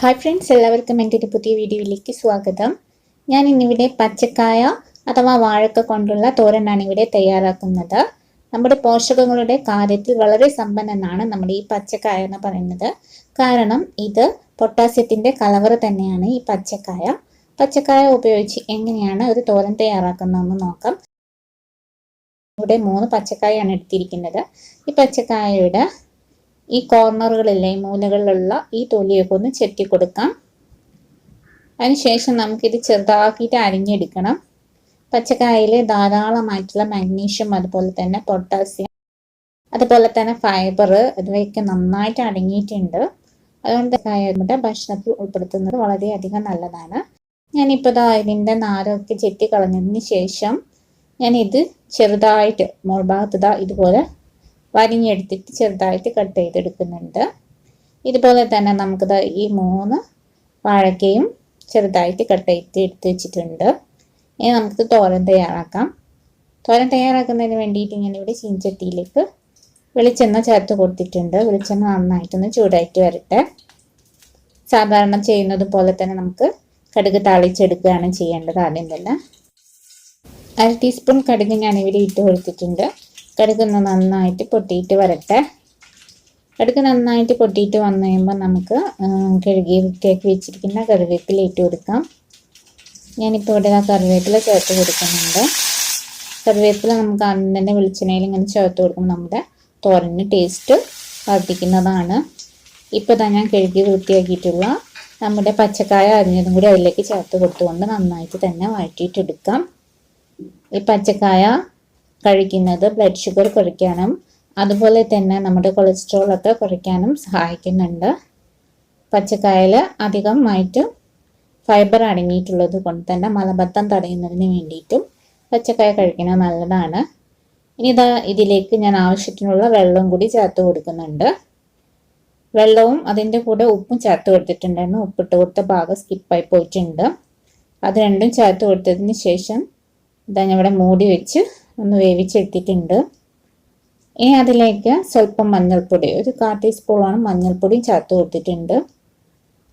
Hi friends എല്ലാവർക്കും എന്റെ ഒരു പുതിയ വീഡിയോയിലേക്ക് സ്വാഗതം. ഞാൻ ഇന്നിവിടെ പച്ചക്കായ അഥവാ വാഴക്ക കൊണ്ടുള്ള തോരനാണ് ഇവിടെ തയ്യാറാക്കുന്നത്. നമ്മുടെ പോഷകങ്ങളുടെ കാര്യത്തിൽ വളരെ സമ്പന്നനാണ് നമ്മുടെ ഈ പച്ചക്കായ എന്ന് പറയുന്നത്. കാരണം ഇത് പൊട്ടാസ്യത്തിന്റെ കലവറ തന്നെയാണ് ഈ പച്ചക്കായ. പച്ചക്കായ ഉപയോഗിച്ച് എങ്ങനെയാണ് ഒരു തോരൻ തയ്യാറാക്കുന്നതെന്ന് നോക്കാം. ഇവിടെ മൂന്ന് പച്ചക്കായാണ് എടുത്തിരിക്കുന്നത്. ഈ പച്ചക്കായയുടെ ഈ കോർണറുകളിലെ മൂലകളിലുള്ള ഈ തൊലിയൊക്കെ ഒന്ന് ചെത്തി കൊടുക്കാം. അതിനുശേഷം നമുക്കിത് ചെറുതാക്കിയിട്ട് അരിഞ്ഞെടുക്കണം. പച്ചക്കായയിൽ ധാരാളമായിട്ടുള്ള മാഗ്നീഷ്യം അതുപോലെ തന്നെ പൊട്ടാസ്യം അതുപോലെ തന്നെ ഫൈബർ ഇവയൊക്കെ നന്നായിട്ട് അടങ്ങിയിട്ടുണ്ട്. അതുകൊണ്ട് കായയുടെ ഭക്ഷണത്തിൽ ഉൾപ്പെടുത്തുന്നത് വളരെയധികം നല്ലതാണ്. ഞാനിപ്പോൾ ഇതാ ഇതിന്റെ നാരൊക്കെ ചെത്തി കളഞ്ഞതിന് ശേഷം ഞാനിത് ചെറുതായിട്ട് മോൾ ഭാഗത്ത് ഇതാ ഇതുപോലെ വരിഞ്ഞെടുത്തിട്ട് ചെറുതായിട്ട് കട്ട് ചെയ്തെടുക്കുന്നുണ്ട്. ഇതുപോലെ തന്നെ നമുക്ക് ഈ മൂന്ന് വാഴക്കയും ചെറുതായിട്ട് കട്ട് ചെയ്ത് എടുത്ത് വെച്ചിട്ടുണ്ട്. ഇനി നമുക്ക് തോരൻ തയ്യാറാക്കാം. തോരൻ തയ്യാറാക്കുന്നതിന് വേണ്ടിയിട്ട് ഞാൻ ഇവിടെ ചീഞ്ചട്ടിയിലേക്ക് വെളിച്ചെണ്ണ ചേർത്ത് കൊടുത്തിട്ടുണ്ട്. വെളിച്ചെണ്ണ നന്നായിട്ടൊന്ന് ചൂടായിട്ട് വരട്ടെ. സാധാരണ ചെയ്യുന്നത് പോലെ തന്നെ നമുക്ക് കടുക് താളിച്ചെടുക്കുകയാണ് ചെയ്യേണ്ടത് ആദ്യം തന്നെ. അര ടീസ്പൂൺ കടുക് ഞാൻ ഇവിടെ ഇട്ട് കൊടുത്തിട്ടുണ്ട്. കടുക് നന്നായിട്ട് പൊട്ടിയിട്ട് വരട്ടെ. കടുക് നന്നായിട്ട് പൊട്ടിയിട്ട് വന്നു കഴിയുമ്പോൾ നമുക്ക് കഴുകി വൃത്തിയാക്കി വെച്ചിരിക്കുന്ന കറിവേപ്പില ഇട്ട് കൊടുക്കാം. ഞാനിപ്പോൾ ഇവിടെ ആ കറിവേപ്പില ചേർത്ത് കൊടുക്കുന്നുണ്ട്. കറിവേപ്പില നമുക്ക് ആദ്യം തന്നെ വെളിച്ചെണ്ണയിൽ ഇങ്ങനെ ചേർത്ത് കൊടുക്കുമ്പോൾ നമ്മുടെ തോരന് ടേസ്റ്റ് വർദ്ധിക്കുന്നതാണ്. ഇപ്പോൾ തന്നെ ഞാൻ കഴുകി വൃത്തിയാക്കിയിട്ടുള്ള നമ്മുടെ പച്ചക്കായ അരിഞ്ഞതും കൂടി അതിലേക്ക് ചേർത്ത് കൊടുത്തുകൊണ്ട് നന്നായിട്ട് തന്നെ വഴറ്റിയിട്ടെടുക്കാം ഈ പച്ചക്കായ കഴിക്കുന്നത് ബ്ലഡ് ഷുഗർ കുറയ്ക്കാനും അതുപോലെ തന്നെ നമ്മുടെ കൊളസ്ട്രോൾ ഒക്കെ കുറയ്ക്കാനും സഹായിക്കുന്നുണ്ട്. പച്ചക്കായൽ അധികമായിട്ട് ഫൈബർ അടങ്ങിയിട്ടുള്ളത് കൊണ്ട് തന്നെ മലബദ്ധം തടയുന്നതിന് വേണ്ടിയിട്ടും പച്ചക്കായ കഴിക്കുന്നത് നല്ലതാണ്. ഇനി ഇതാ ഇതിലേക്ക് ഞാൻ ആവശ്യത്തിനുള്ള വെള്ളം കൂടി ചേർത്ത് കൊടുക്കുന്നുണ്ട്. വെള്ളവും അതിന്റെ കൂടെ ഉപ്പും ചേർത്ത് കൊടുത്തിട്ടുണ്ടായിരുന്നു. ഉപ്പിട്ട് കൊടുത്ത ഭാഗം സ്കിപ്പായി പോയിട്ടുണ്ട്. അത് രണ്ടും ചേർത്ത് കൊടുത്തതിന് ശേഷം ഇതാ ഞാൻ ഇവിടെ മൂടി വെച്ച് ഒന്ന് വേവിച്ചെടുത്തിട്ടുണ്ട്. ഇനി അതിലേക്ക് സ്വല്പം മഞ്ഞൾപ്പൊടി ഒരു കാ ടീസ്പൂണോളം മഞ്ഞൾപ്പൊടിയും ചേർത്ത് കൊടുത്തിട്ടുണ്ട്.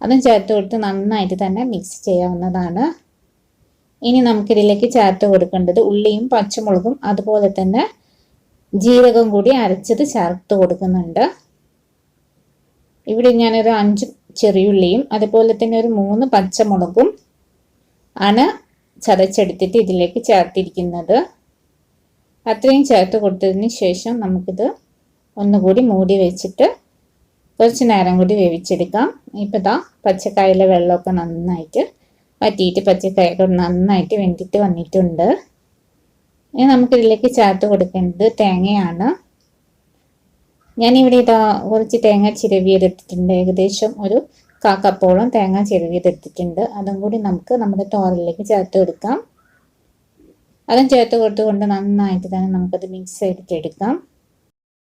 അതും ചേർത്ത് കൊടുത്ത് നന്നായിട്ട് തന്നെ മിക്സ് ചെയ്യാവുന്നതാണ്. ഇനി നമുക്കിതിലേക്ക് ചേർത്ത് കൊടുക്കേണ്ടത് ഉള്ളിയും പച്ചമുളകും അതുപോലെ തന്നെ ജീരകം കൂടി അരച്ചത് ചേർത്ത് കൊടുക്കുന്നുണ്ട്. ഇവിടെ ഞാനൊരു അഞ്ച് ചെറിയുള്ളിയും അതുപോലെ തന്നെ ഒരു മൂന്ന് പച്ചമുളകും ആണ് ചതച്ചെടുത്തിട്ട് ഇതിലേക്ക് ചേർത്തിരിക്കുന്നത്. അത്രയും ചേർത്ത് കൊടുത്തതിന് ശേഷം നമുക്കിത് ഒന്നുകൂടി മൂടി വെച്ചിട്ട് കുറച്ച് നേരം കൂടി വേവിച്ചെടുക്കാം. ഇപ്പം ഇതാ പച്ചക്കായയിലെ വെള്ളമൊക്കെ നന്നായിട്ട് വറ്റിയിട്ട് പച്ചക്കായൊക്കെ നന്നായിട്ട് വെന്തിട്ട് വന്നിട്ടുണ്ട്. ഇനി നമുക്കിതിലേക്ക് ചേർത്ത് കൊടുക്കേണ്ടത് തേങ്ങയാണ്. ഞാനിവിടെ ഇതാ കുറച്ച് തേങ്ങ ചിരവിയതെടുത്തിട്ടുണ്ട് ഏകദേശം ഒരു കാക്കപ്പോളം തേങ്ങ ചിരവിയതെടുത്തിട്ടുണ്ട് അതും കൂടി നമുക്ക് നമ്മുടെ തോരലിലേക്ക് ചേർത്ത് കൊടുക്കാം. അതും ചേർത്ത് കൊടുത്തുകൊണ്ട് നന്നായിട്ട് തന്നെ നമുക്കത് മിക്സ് ചെയ്തിട്ടെടുക്കാം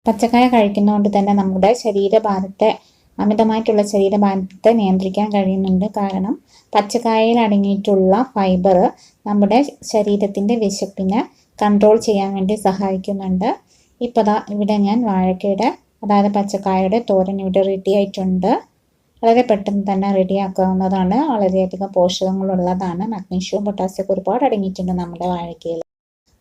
പച്ചക്കായ കഴിക്കുന്നതുകൊണ്ട് തന്നെ നമ്മുടെ ശരീരഭാരത്തെ അമിതമായിട്ടുള്ള ശരീരഭാരത്തെ നിയന്ത്രിക്കാൻ കഴിയുന്നുണ്ട്. കാരണം പച്ചക്കായയിൽ അടങ്ങിയിട്ടുള്ള ഫൈബർ നമ്മുടെ ശരീരത്തിന്റെ വിശപ്പിനെ കൺട്രോൾ ചെയ്യാൻ വേണ്ടി സഹായിക്കുന്നുണ്ട്. ഇപ്പോൾ ഇവിടെ ഞാൻ വാഴക്കയുടെ അതായത് പച്ചക്കായയുടെ തോരൻ ഇവിടെ റെഡി ആയിട്ടുണ്ട്. വളരെ പെട്ടെന്ന് തന്നെ റെഡിയാക്കാവുന്നതാണ്. വളരെയധികം പോഷകങ്ങളുള്ളതാണ്. മഗ്നീഷ്യവും പൊട്ടാസ്യമൊക്കെ ഒരുപാട് അടങ്ങിയിട്ടുണ്ട് നമ്മുടെ വാഴക്കയിൽ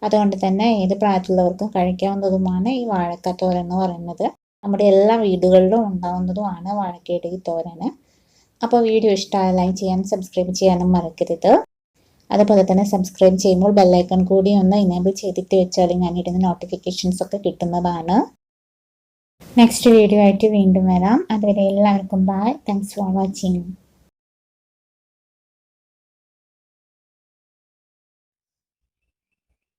അതുകൊണ്ട് തന്നെ ഏത് പ്രായത്തിലുള്ളവർക്കും കഴിക്കാവുന്നതുമാണ് ഈ വാഴക്ക തോരൻ എന്ന് പറയുന്നത്. നമ്മുടെ എല്ലാ വീടുകളിലും ഉണ്ടാവുന്നതുമാണ് വാഴക്കയുടെ ഈ തോരന് അപ്പോൾ വീഡിയോ ഇഷ്ടമായ ലൈക്ക് ചെയ്യാനും സബ്സ്ക്രൈബ് ചെയ്യാനും മറക്കരുത്. അതുപോലെ തന്നെ സബ്സ്ക്രൈബ് ചെയ്യുമ്പോൾ ബെല്ലൈക്കൺ കൂടി ഒന്ന് ഇനേബിൾ ചെയ്തിട്ട് വെച്ചാൽ ഞാൻ ഇടുന്ന നോട്ടിഫിക്കേഷൻസ് ഒക്കെ കിട്ടുന്നതാണ്. നെക്സ്റ്റ് വീഡിയോ ആയിട്ട് വീണ്ടും വരാം. അതുവരെ എല്ലാവർക്കും ബൈ താങ്ക്സ് ഫോർ വാച്ചിങ്